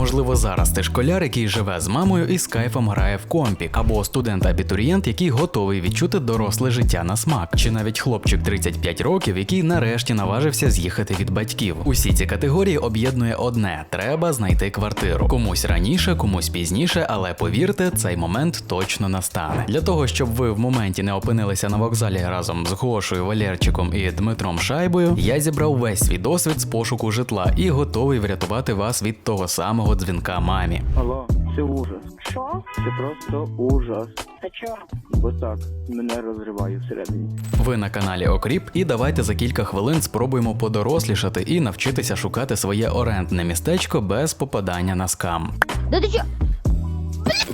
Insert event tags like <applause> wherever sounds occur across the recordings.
Можливо, зараз ти школяр, який живе з мамою і з кайфом грає в компік, або студент-абітурієнт, який готовий відчути доросле життя на смак, чи навіть хлопчик 35 років, який нарешті наважився з'їхати від батьків. Усі ці категорії об'єднує одне: треба знайти квартиру. Комусь раніше, комусь пізніше, але повірте, цей момент точно настане. Для того, щоб ви в моменті не опинилися на вокзалі разом з Гошою, Валерчиком і Дмитром Шайбою, я зібрав весь свій досвід з пошуку житла і готовий врятувати вас від того самого дзвінка мамі. Алло, це ужас. Що? Це просто ужас. Та чого? Бо так, мене розриває всередині. Ви на каналі Окріп, і давайте за кілька хвилин спробуємо подорослішати і навчитися шукати своє орендне містечко без попадання на скам. Да ти чо?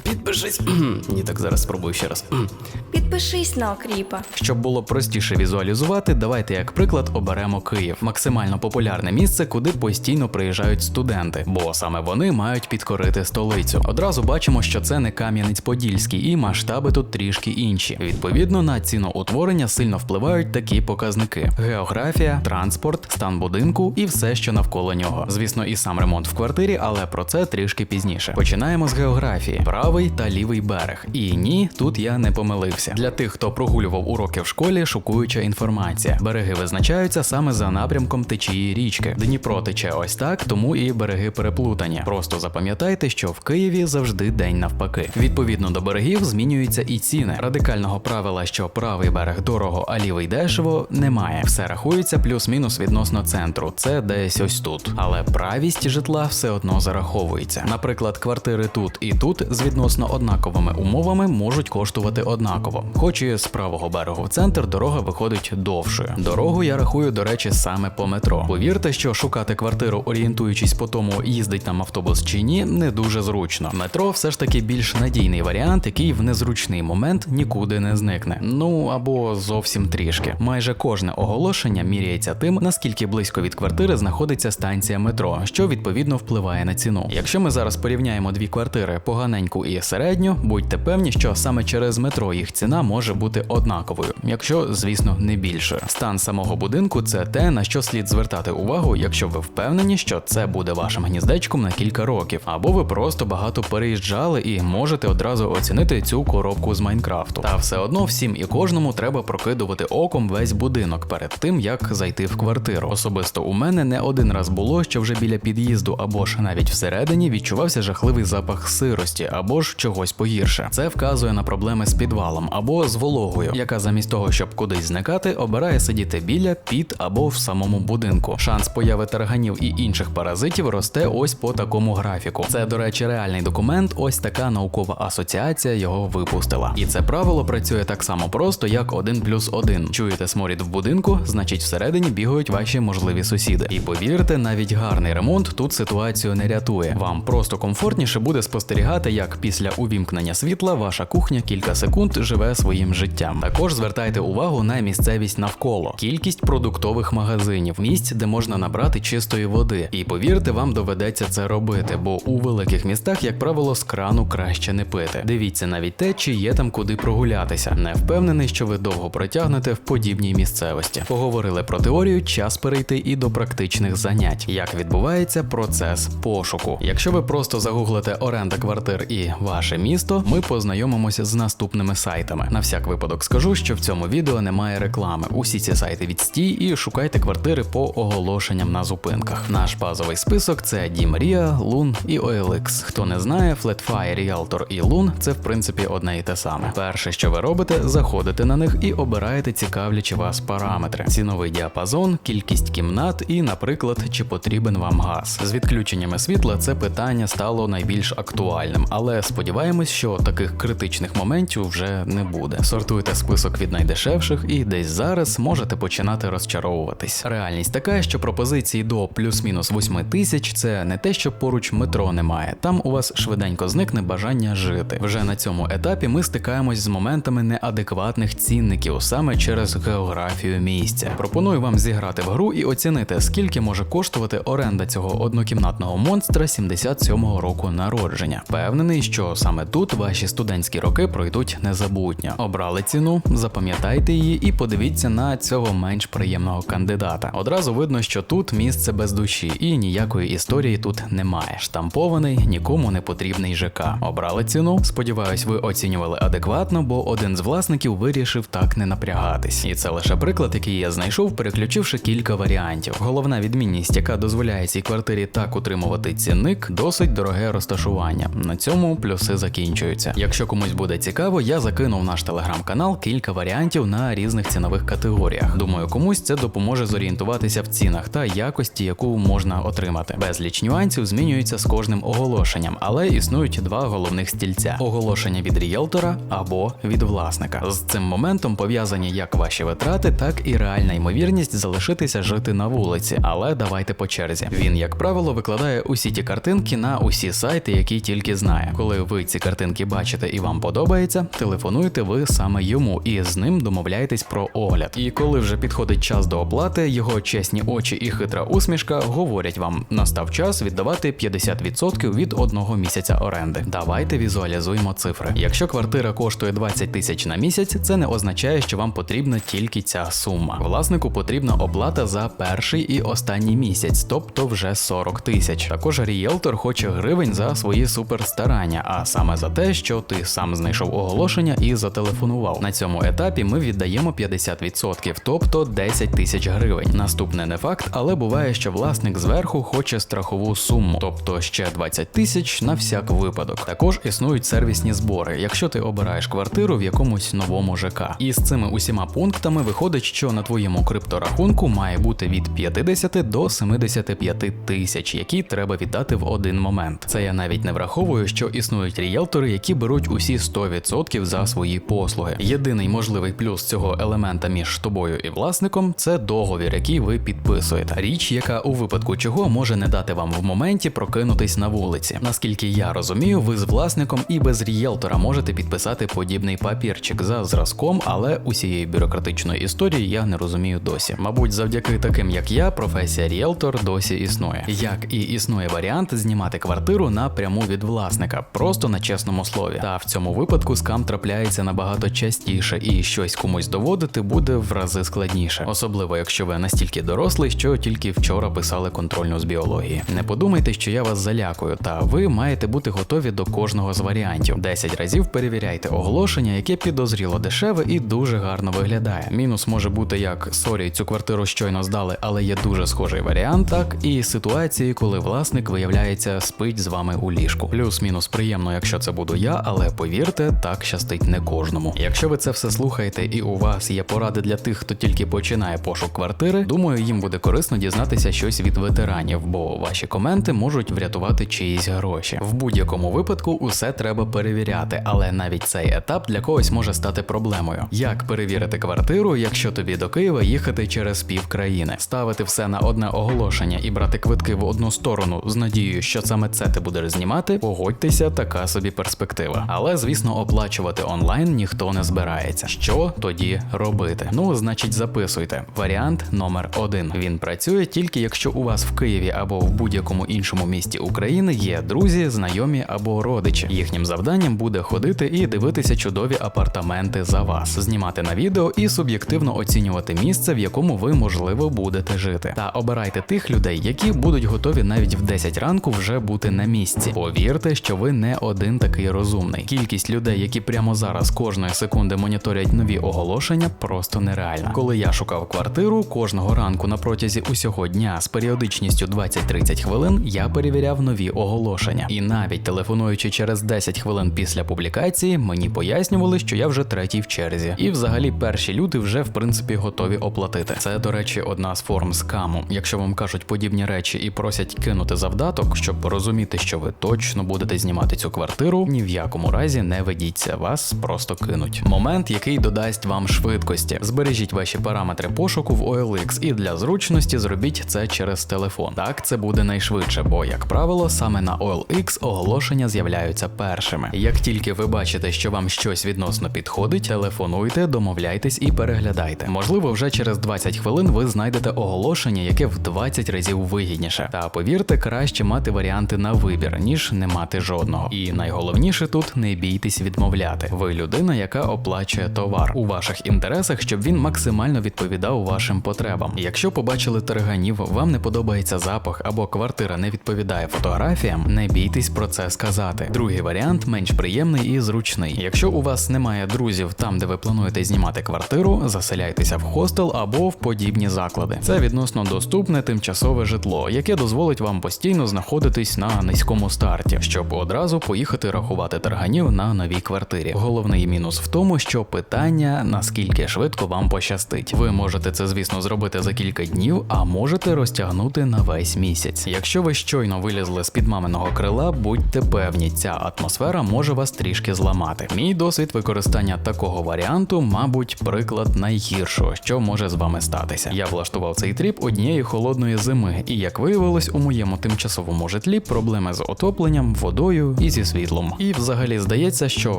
Підпишись. <clears throat> Ні, так зараз спробую ще раз. <clears throat> Підпишись на окріпа. Щоб було простіше візуалізувати, давайте як приклад оберемо Київ, максимально популярне місце, куди постійно приїжджають студенти, бо саме вони мають підкорити столицю. Одразу бачимо, що це не Кам'янець-Подільський, і масштаби тут трішки інші. Відповідно, на ціноутворення сильно впливають такі показники: географія, транспорт, стан будинку і все, що навколо нього. Звісно, і сам ремонт в квартирі, але про це трішки пізніше. Починаємо з географії: правий та лівий берег. І ні, тут я не помилився. Для тих, хто прогулював уроки в школі, шокуюча інформація. Береги визначаються саме за напрямком течії річки. Дніпро тече ось так, тому і береги переплутані. Просто запам'ятайте, що в Києві завжди день навпаки. Відповідно до берегів змінюються і ціни. Радикального правила, що правий берег дорого, а лівий дешево, немає. Все рахується плюс-мінус відносно центру. Це десь ось тут. Але правість житла все одно зараховується. Наприклад, квартири тут і тут з відносно однаковими умовами можуть коштувати однаково. Хоч і з правого берегу в центр дорога виходить довшою. Дорогу я рахую, до речі, саме по метро. Повірте, що шукати квартиру, орієнтуючись по тому, їздить там автобус чи ні, не дуже зручно. Метро все ж таки більш надійний варіант, який в незручний момент нікуди не зникне. Ну або зовсім трішки. Майже кожне оголошення міряється тим, наскільки близько від квартири знаходиться станція метро, що відповідно впливає на ціну. Якщо ми зараз порівняємо дві квартири поганеньку і середню, будьте певні, що саме через метро їх ціна може бути однаковою, якщо, звісно, не більшою. Стан самого будинку це те, на що слід звертати увагу, якщо ви впевнені, що це буде вашим гніздечком на кілька років, або ви просто багато переїжджали і можете одразу оцінити цю коробку з Майнкрафту. Та все одно всім і кожному треба прокидувати оком весь будинок перед тим, як зайти в квартиру. Особисто у мене не один раз було, що вже біля під'їзду або ж навіть всередині відчувався жахливий запах сирості або ж чогось погірше. Це вказує на проблеми з підвалом або з вологою, яка замість того, щоб кудись зникати, обирає сидіти біля, під або в самому будинку. Шанс появи тарганів і інших паразитів росте ось по такому графіку. Це, до речі, реальний документ. Ось така наукова асоціація його випустила. І це правило працює так само просто, як 1 плюс 1. Чуєте сморід в будинку, значить всередині бігають ваші можливі сусіди. І повірте, навіть гарний ремонт тут ситуацію не рятує. Вам просто комфортніше буде спостерігати, як після увімкнення світла ваша кухня кілька секунд живе своїм життям. Також звертайте увагу на місцевість навколо, кількість продуктових магазинів, місць, де можна набрати чистої води. І повірте, вам доведеться це робити, бо у великих містах, як правило, з крану краще не пити. Дивіться навіть те, чи є там куди прогулятися. Не впевнений, що ви довго протягнете в подібній місцевості. Поговорили про теорію, час перейти і до практичних занять. Як відбувається процес пошуку? Якщо ви просто загуглите оренда квартир і ваше місто, ми познайомимося з наступними сайтами. На всяк випадок скажу, що в цьому відео немає реклами. Усі ці сайти відстій і шукайте квартири по оголошенням на зупинках. Наш базовий список це Дімрія, Лун і OLX. Хто не знає, Flatfire, Realtor і Loon – це в принципі одне і те саме. Перше, що ви робите, заходите на них і обираєте цікавлячі вас параметри: ціновий діапазон, кількість кімнат і, наприклад, чи потрібен вам газ. З відключеннями світла це питання стало найбільш актуальним, але сподіваємось, що таких критичних моментів вже не буде. Сортуйте список від найдешевших і десь зараз можете починати розчаровуватись. Реальність така, що пропозиції до плюс-мінус 8 тисяч це не те, що поруч метро немає. Там у вас швиденько зникне бажання жити. Вже на цьому етапі ми стикаємось з моментами неадекватних цінників саме через географію місця. Пропоную вам зіграти в гру і оцінити, скільки може коштувати оренда цього однокімнатного монстра 77-го року народження. Впевнений, що саме тут ваші студентські роки пройдуть незабутньо. Обрали ціну, запам'ятайте її і подивіться на цього менш приємного кандидата. Одразу видно, що тут місце без душі і ніякої історії тут немає. Штампований, нікому не потрібний ЖК. Обрали ціну. Сподіваюсь, ви оцінювали адекватно, бо один з власників вирішив так не напрягатись. І це лише приклад, який я знайшов, переключивши кілька варіантів. Головна відмінність, яка дозволяє цій квартирі так утримувати цінник, досить дороге розташування. На цьому плюси закінчуються. Якщо комусь буде цікаво, я закинув в наш телеграм-канал кілька варіантів на різних цінових категоріях. Думаю, комусь це допоможе зорієнтуватися в цінах та якості, яку можна отримати. Безліч нюансів змінюються з кожним оголошенням, але існують два головних стільця: оголошення від ріелтора або від власника. З цим моментом пов'язані як ваші витрати, так і реальна ймовірність залишитися жити на вулиці. Але давайте по черзі. Він, як правило, викладає усі ті картинки на усі сайти, які тільки знає. Коли ви ці картинки бачите і вам подобається, телефонуєте ви саме йому і з ним домовляєтесь про огляд. І коли вже підходить час до оплати, його чесні очі і хитра усмішка говорять вам: настав час віддавати 50% від одного місяця оренди. Давайте візуалізуємо цифри. Якщо квартира коштує 20 тисяч на місяць, це не означає, що вам потрібна тільки ця сума. Власнику потрібна оплата за перший і останній місяць, тобто вже 40 тисяч. Також ріелтор хоче гривень за свої суперстарання, а саме за те, що ти сам знайшов оголошення і зателефонував. На цьому етапі ми віддаємо 50%, тобто 10 тисяч гривень. Наступне не факт, але буває, що власник зверху хоче страхову суму, тобто ще 20 тисяч на всяк випадок. Також існують сервісні збори, якщо ти обираєш квартиру в якомусь новому ЖК. І з цими усіма пунктами виходить, що на твоєму крипторахунку має бути від 50 до 75 тисяч, які треба віддати в один момент. Це я навіть не враховую, що існують ріелтори, які беруть усі 100% за свої послуги. Єдиний можливий плюс цього елемента між тобою і власником це договір, який ви підписуєте. Річ, яка у випадку чого може не дати вам в моменті прокинутись на вулиці. Наскільки я розумію, ви з власником і без ріелтора можете підписати подібний папірчик за зразком, але усієї бюрократичної історії я не розумію досі. Мабуть, завдяки таким як я, професія ріелтор досі існує. Як і існує варіант знімати квартиру напряму від власника, просто на чесному слові. Та в цьому випадку скам трапляється набагато частіше, і щось комусь доводити буде в рази складніше, особливо якщо ви настільки дорослий, що тільки вчора писали контрольну з біології. Не подумайте, що я вас залякую, та ви маєте бути готові до кожного з варіантів. 10 разів перевіряйте оголошення, яке підозріло дешеве і дуже гарно виглядає. Мінус може бути як сорі, цю квартиру щойно здали, але є дуже схожий варіант, так і ситуації, коли власник виявляється спить з вами у ліжку. Плюс-мінус приємно, якщо це буду я, але повірте, так щастить не кожному. Якщо ви це все слухаєте і у вас є поради для тих, хто тільки починає пошук квартири, думаю, їм буде корисно дізнатися щось від ветеранів, бо ваші коменти можуть врятувати чиїсь гроші. В будь-якому випадку усе треба перевіряти, але навіть цей етап для когось може стати проблемою. Як перевірити квартиру, якщо тобі до Києва їхати через пів країни, ставити все на одне оголошення і брати квитки в одну сторону з надією, що саме це ти будеш знімати, погодьтеся, така собі перспектива. Але звісно, оплачувати онлайн ніхто не збирається. Що тоді робити? Ну, значить, записуйте. Варіант номер один. Він працює тільки якщо у вас в Києві або в будь-якому іншому місті України є друзі, знайомі або родичі. Їхнім завданням буде ходити і дивитися чудові апартаменти за вас, знімати на відео і суб'єктивно оцінювати місце, в якому ви можливо будете жити. Та обирайте тих людей, які будуть готові навіть в 10 ранку вже бути на місці. Повірте, що ви не один такий розумний. Кількість людей, які прямо зараз кожної секунди моніторять нові оголошення, просто нереальна. Коли я шукав квартиру, кожного ранку на протязі усього дня з періодичністю 20-30 хвилин я перевіряв нові оголошення. І навіть телефонуючи через 10 хвилин після публікації, мені пояснювали, що я вже третій в черзі. І взагалі перші люди вже в принципі готові оплатити. Це, до речі, одна з форм скаму. Якщо вам кажуть подібні речі і просять кинути завдаток, щоб розуміти, що ви точно будете знімати цю квартиру, ні в якому разі не ведіться, вас просто кинуть. Момент, який додасть вам швидкості. Збережіть ваші параметри пошуку в OLX і для зручності зробіть це через телефон. Так це буде найшвидше, бо, як правило, саме на OLX оголошення з'являються першими. Як тільки ви бачите, що вам щось відносно підходить, телефонуйте, домовляйтесь і переглядайте. Можливо, вже через 20 хвилин ви знайдете оголошення, яке в 20 разів вигідніше. Та повірте, краще мати варіанти на вибір, ніж не мати жодного. І найголовніше тут не бійтесь відмовляти. Ви людина, яка оплачує товар у ваших інтересах, щоб він максимально відповідав вашим потребам. Якщо побачили тарганів, вам не подобається запах або квартира не відповідає фотографіям, не бійтесь про це сказати. Другий варіант менш приємний і зручний. Якщо у вас немає друзів там, де ви плануєте знімати квартиру, заселяйтеся в хостел або в подібні заклади. Це відносно доступне тимчасове житло, яке дозволить вам постійно знаходитись на низькому старті, щоб одразу поїхати рахувати тарганів на новій квартирі. Головний мінус в тому, що питання наскільки швидко вам пощастить. Ви можете це, звісно, зробити за кілька днів, а можете розтягнути на весь місяць. Якщо ви щойно вилізли з під маминого крила, будьте певні, ця атмосфера може вас трішки зламати. Мій досвід використання такого варіанту, мабуть, приклад найгіршого, що може з вами статися. Я влаштував цей тріп однієї холодної зими, і як виявилось, у моєму тимчасовому житлі проблеми з отопленням, водою і зі світлом. І взагалі здається, що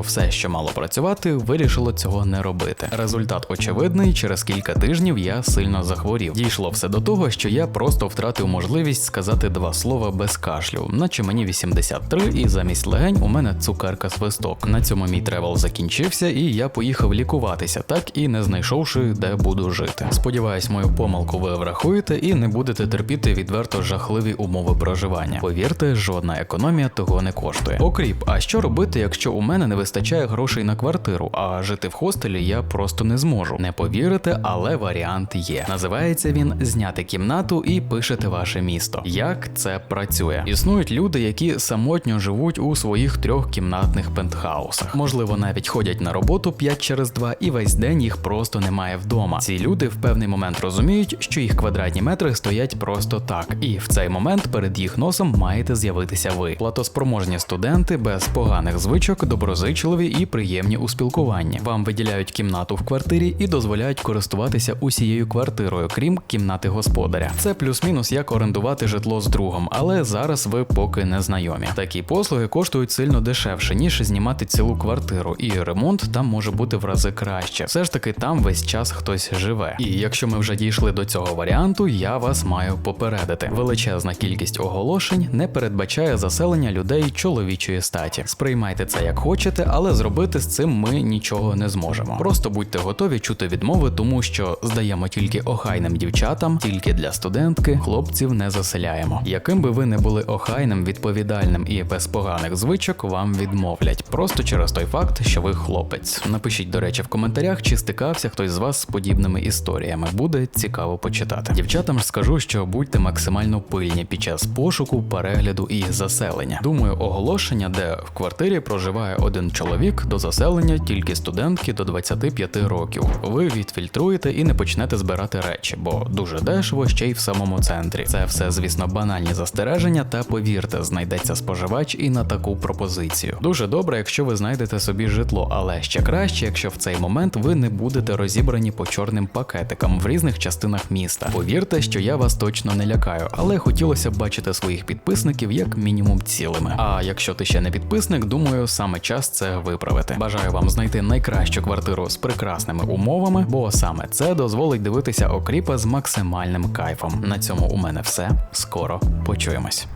все, що мало працювати, вирішило цього не робити. Результат очевидний, через кілька тижнів я сильно захворів. Дійшло все до того, що я просто втратив можливість сказати два слова без кашлю, наче мені 83, і замість легень у мене цукерка свисток. На цьому мій тревел закінчився, і я поїхав лікуватися, так і не знайшовши, де буду жити. Сподіваюсь, мою помилку ви врахуєте і не будете терпіти відверто жахливі умови проживання. Повірте, жодна економія того не коштує. Окріп, а що робити, якщо у мене не вистачає грошей на квартиру, а жити в хостелі я просто не зможу. Не повірите, але варіант є. Називається він зняти кімнату і пишете ваше місто. Як це працює? Існують люди, які самотньо живуть у своїх трьохкімнатних пентхаусах. Можливо, навіть ходять на роботу 5 через 2 і весь день їх просто немає вдома. Ці люди в певний момент розуміють, що їх квадратні метри стоять просто так, і в цей момент перед їх носом маєте з'явитися ви. Платоспроможні студенти без поганих звичок, доброзичливі і приємні у спілкуванні. Вам виділяють кімнату в квартирі і дозволяють користуватися усією квартирою, крім кімнати господаря. Це плюс-мінус як орендувати житло з другом, але зараз ви поки не знайомі. Такі послуги коштують сильно дешевше, ніж знімати цілу квартиру, і ремонт там може бути в рази краще. Все ж таки там весь час хтось живе. І якщо ми вже дійшли до цього варіанту, я вас маю попередити. Величезна кількість оголошень не передбачає заселення людей чоловічої статі. Сприймайте це як хочете, але зробити з цим ми нічого не зможемо. Просто будьте готові чути відмови, тому що здаємо тільки охайним дівчатам, тільки для студентки, хлопців не заселяємо. Яким би ви не були охайним, відповідальним і без поганих звичок, вам відмовлять просто через той факт, що ви хлопець. Напишіть, до речі, в коментарях, чи стикався хтось з вас з подібними історіями. Буде цікаво почитати. Дівчатам ж скажу, що будьте максимально пильні під час пошуку, перегляду і заселення. Думаю, оголошення, де в квартирі проживає один чоловік до заселення тільки студентки до 25 років. Ви відфільтруєте і не почнете збирати речі, бо дуже дешево ще й в самому центрі. Це все, звісно, банальні застереження, та повірте, знайдеться споживач і на таку пропозицію. Дуже добре, якщо ви знайдете собі житло, але ще краще, якщо в цей момент ви не будете розібрані по чорним пакетикам в різних частинах міста. Повірте, що я вас точно не лякаю, але хотілося б бачити своїх підписників як мінімум цілими. А якщо ти ще не підписник, думаю, саме час це виправити. Бажаю вам знайти найкращу квартиру з прекрасними умовами, бо саме це дозволить дивитися окріпа з максимальним кайфом. На цьому у мене все. Скоро почуємось.